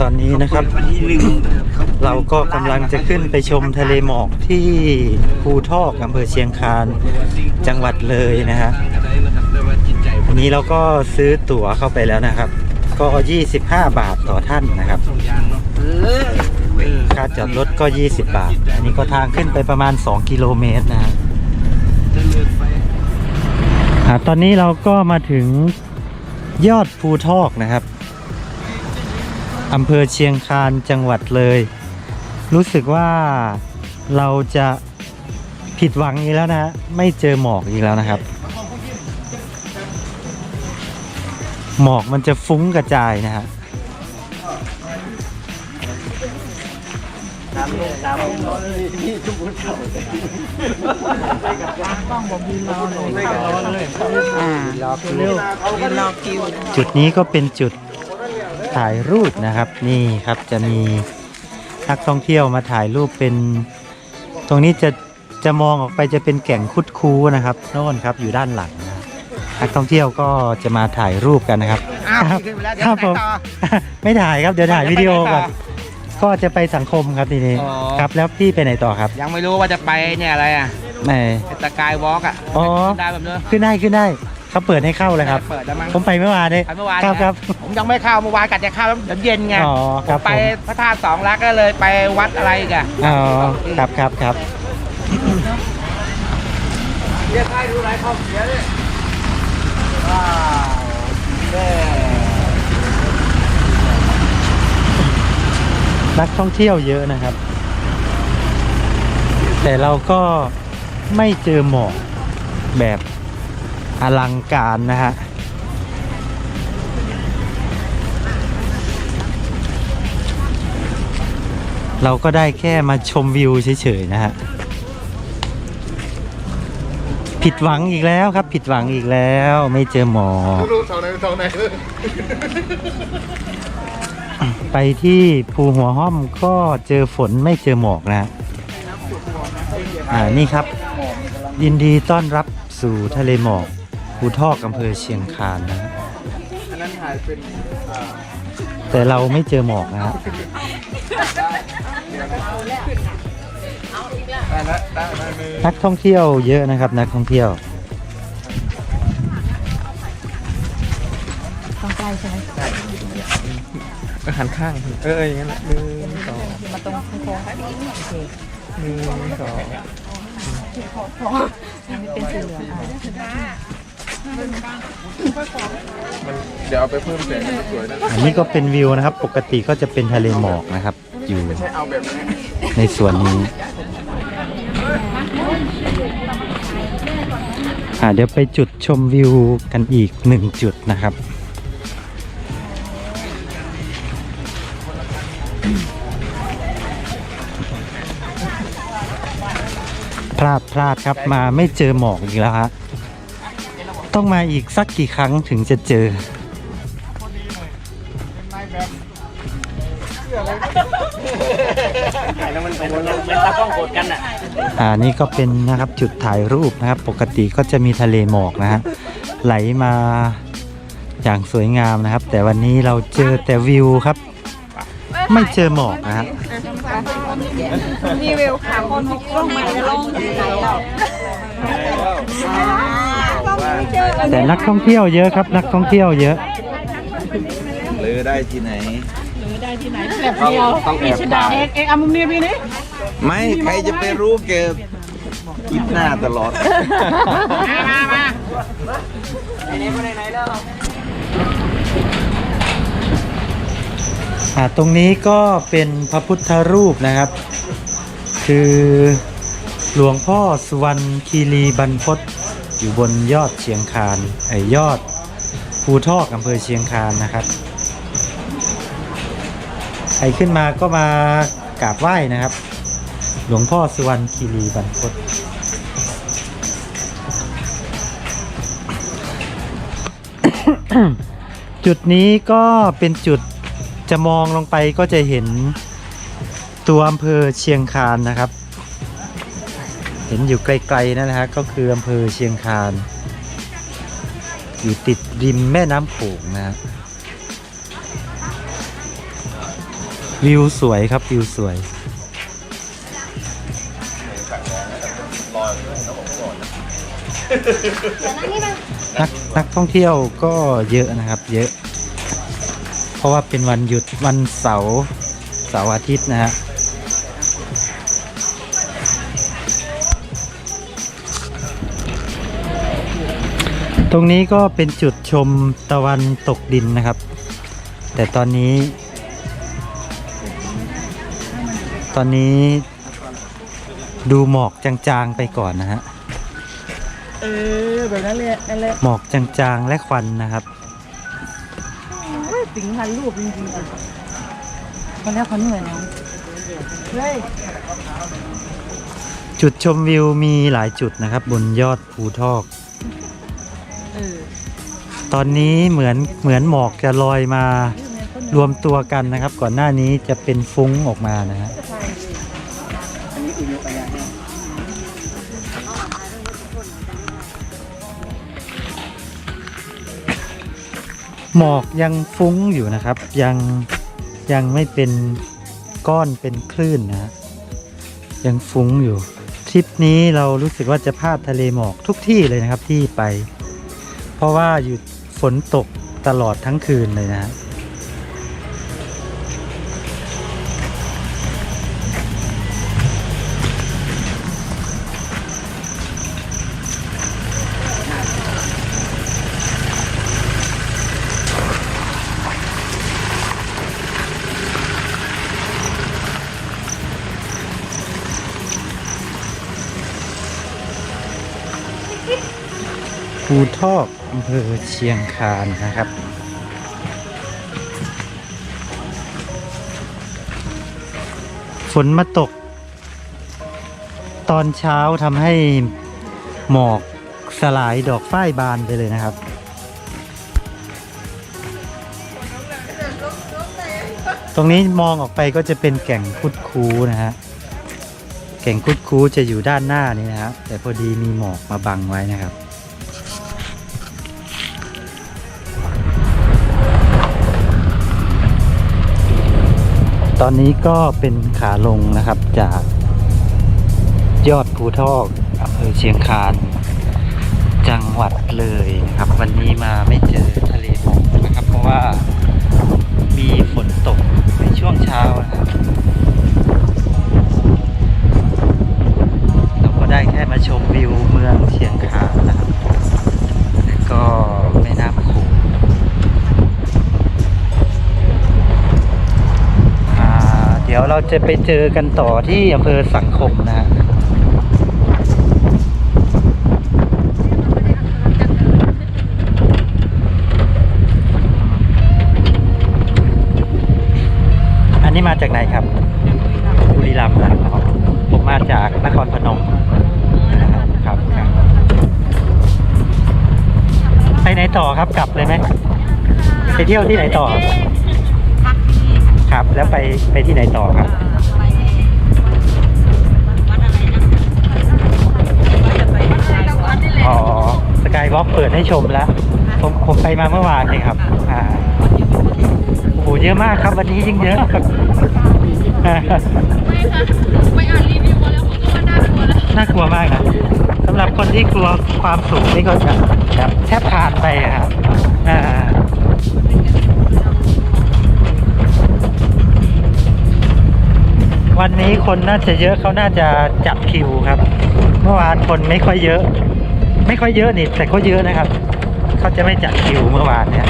ตอนนี้นะครับ เราก็กำลังจะขึ้นไปชมทะเลหมอกที่ภูทอกอำเภอเชียงคานจังหวัดเลยนะฮะอันนี้เราก็ซื้อตั๋วเข้าไปแล้วนะครับ ก็ 25 บาทต่อท่านนะครับค่าจอดรถก็ 20 บาท อันนี้ก็ทางขึ้นไปประมาณ 2 กิโลเมตรนะฮะอ่าตอนนี้เราก็มาถึงยอดภูทอกนะครับ อำเภอเชียงคานจังหวัดเลย รู้สึกว่าเราจะผิดหวังอีกแล้วนะ ไม่เจอหมอกอีกแล้วนะครับ หมอกมันจะฟุ้งกระจายนะฮะจุดนี้ก็เป็นจุด ถ่ายรูปนะครับนี่ครับจะมีนักท่องเที่ยวมาถ่ายรูปเป็น ตรงนี้จะจะมองออกไปจะเป็นแก่งคุดคูนะครับโน่นครับอยู่ด้านหลังนะนักท่องเที่ยวก็จะมาถ่ายรูปกันนะครับอ้าวครับขึ้นไปแล้วเดี๋คยวรับไปผมต่อ ไม่ถ่ายครับเดี๋ยวถ่ายวิดีโอก่อนก็จะไปสังคมครับทีนี้อ๋อ ครับแล้วพี่ไปไหนต่อครับยังไม่รู้ว่าจะไปเนี่ยอะไรอะไหนสกายวอล์กอะอ๋อได้แบบนี้ขึ้นได้ขึ้นได้ เขาเปิดให้เข้าเลยครับ เปิดแล้วมั้งผมไปเมื่อวานเนี่ยไปเมื่อวานครับนะครับผมยังไม่เข้าเมื่อวานกัดจะเข้าแล้วเดี๋ยวเย็นไงอ๋อครับไปผมพระธาตุสองลักก็เลยไปวัดอะไรอีกันอ๋อครับครับครับเรียกให้ดูไรเข้าเสียเลยว้าวแม่นักท่องเที่ยวเยอะนะครับ แต่เราก็ไม่เจอหมอกแบบ อลังการนะฮะเราก็ได้แค่มาชมวิวเฉยๆนะฮะ ผิดหวังอีกแล้วครับ ผิดหวังอีกแล้วไม่เจอหมอกรู้เสาไหนเสาไหนไปที่ภูหัวห้อมก็เจอฝนไม่เจอหมอกนะฮะอ่านี่ครับ ยินดีต้อนรับสู่ทะเลหมอก ภูทอกอำเภอเชียงคานนะฮะอันนั้นถ่ายเป็นแต่เราไม่เจอหมอกนะฮะได้แล้วได้ได้มือนักท่องเที่ยวเยอะนะครับ นักท่องเที่ยวหันข้าง เอออย่างนั้นแหละหนึ่งสองมาตรงโค้งๆโอเคหนึ่งสองอันนี้เป็นสีเหลืองอะ มันเดี๋ยวเอาไปเพิ่มแสงให้มันสวยนะอันนี้ก็เป็นวิวนะครับ ปกติก็จะเป็นทะเลหมอกนะครับ อยู่เอาแบบนี้ในส่วนนี้อ่าเดี๋ยวไปจุดชมวิวกันอีกหนึ่งจุดนะครับ พลาดพลาดครับมาไม่เจอหมอกอีกแล้วฮะ ต้องมาอีกสักกี่ครั้งถึงจะเจอแล้วมันเป็นเป็นตากล้องโกดกันอะ อ่านี่ก็เป็นนะครับจุดถ่ายรูปนะครับ ปกติก็จะมีทะเลหมอกนะฮะไหลมาอย่างสวยงามนะครับ แต่วันนี้เราเจอแต่วิวครับ ไม่เจอหมอกนะฮะนี่วิวค่ะคนทุกกล้องมาลงไหนเรา แต่นักท่องเที่ยวเยอะครับ นักท่องเที่ยวเยอะหรือได้ที่ไหนแบบเดียวต้องแอบถ่ายเอ็กเอ็กเอามุมนี้พี่นี่ไม่ใครจะไปรู้เก็บคิดหน้าตลอด มามาอ่าตรงนี้ก็เป็นพระพุทธรูปนะครับ คือหลวงพ่อสุวรรณคีรีบรรพต อยู่บนยอดเชียงคานไอยอดภูทอกอำเภอเชียงคานนะครับ ใครขึ้นมาก็มากราบไหว้นะครับ หลวงพ่อสุวรรณคีรีบรรพตจุดนี้ก็เป็นจุดจะมองลงไปก็จะเห็นตัวอำเภอเชียงคานนะครับ เห็นอยู่ไกลๆนั่นนะฮะก็คืออำเภอเชียงคาน อยู่ติดริมแม่น้ำโขงนะฮะวิวสวยครับวิวสวย นักนักท่องเที่ยวก็เยอะนะครับ เยอะ เพราะว่าเป็นวันหยุดวันเสาร์เสาร์อาทิตย์นะฮะ ตรงนี้ก็เป็นจุดชมตะวันตกดินนะครับ แต่ตอนนี้ ตอนนี้ดูหมอกจางๆไปก่อนนะฮะ เออแบบนั้นเลยนั่นแหละหมอกจางๆและควันนะครับสิงพันรูปจริงๆอะคนแล้วเขาเหนื่อยเนาะเฮ้ยจุดชมวิวมีหลายจุดนะครับ บนยอดภูทอกเออ ตอนนี้เหมือนเหมือนหมอกจะลอยมารวมตัวกันนะครับ ก่อนหน้านี้จะเป็นฟุ้งออกมานะฮะหมอกยังฟุ้งอยู่นะครับ ยังยังไม่เป็นก้อนเป็นคลื่นนะ ยังฟุ้งอยู่ทริปนี้เรารู้สึกว่าจะพลาดทะเลหมอกทุกที่เลยนะครับที่ไป เพราะว่าอยู่ ฝนตกตลอดทั้งคืนเลยนะฮะ ภูทอกอำเภอเชียงคานนะครับ ฝนมาตก ตอนเช้าทำให้หมอกสลายดอกฝ้ายบานไปเลยนะครับ ตรงนี้มองออกไปก็จะเป็นแก่งคุดคูนะฮะ แก่งคุดคูจะอยู่ด้านหน้านี้นะครับแต่พอดีมีหมอกมาบังไว้นะครับ ตอนนี้ก็เป็นขาลงนะครับจากยอดภูทอกอำเภอเชียงคาน จังหวัดเลยนะครับ วันนี้มาไม่เจอทะเลหมอกนะครับ เพราะว่ามีฝนตกในช่วงเช้านะครับเราก็ได้แค่มาชมวิวเมืองเชียงคานนะ ดี๋ยวเราจะไปเจอกันต่อที่อำเภอสังคมนะฮะอันนี้มาจากไหนครับบุรีรัมย์นะผมมาจากนครพนมนะครับครับครับไปไหนต่อครับกลับเลยไหมไปเที่ยวที่ไหนต่อ ครับ แล้วไปไปที่ไหนต่อครับ อ๋อ สกายวอล์กเปิดให้ชมแล้ว ผมผมไปมาเมื่อวานเองครับ อ่าโอ้โหเยอะมากครับวันนี้ยิ่งเยอะไม่ครับไม่อ่านรีวิวมาแล้วผมก็ว่าน่ากลัวแล้ว น่ากลัวมากนะสำหรับคนที่กลัวความสูงนี่ก็จะแบบแทบผ่านไปครับ อ่า นี้คนน่าจะเยอะเขาน่าจะจับคิวครับ เมื่อวานคนไม่ค่อยเยอะ ไม่ค่อยเยอะนี่แต่ก็เยอะนะครับ เขาจะไม่จัดคิวเมื่อวานเนี่ย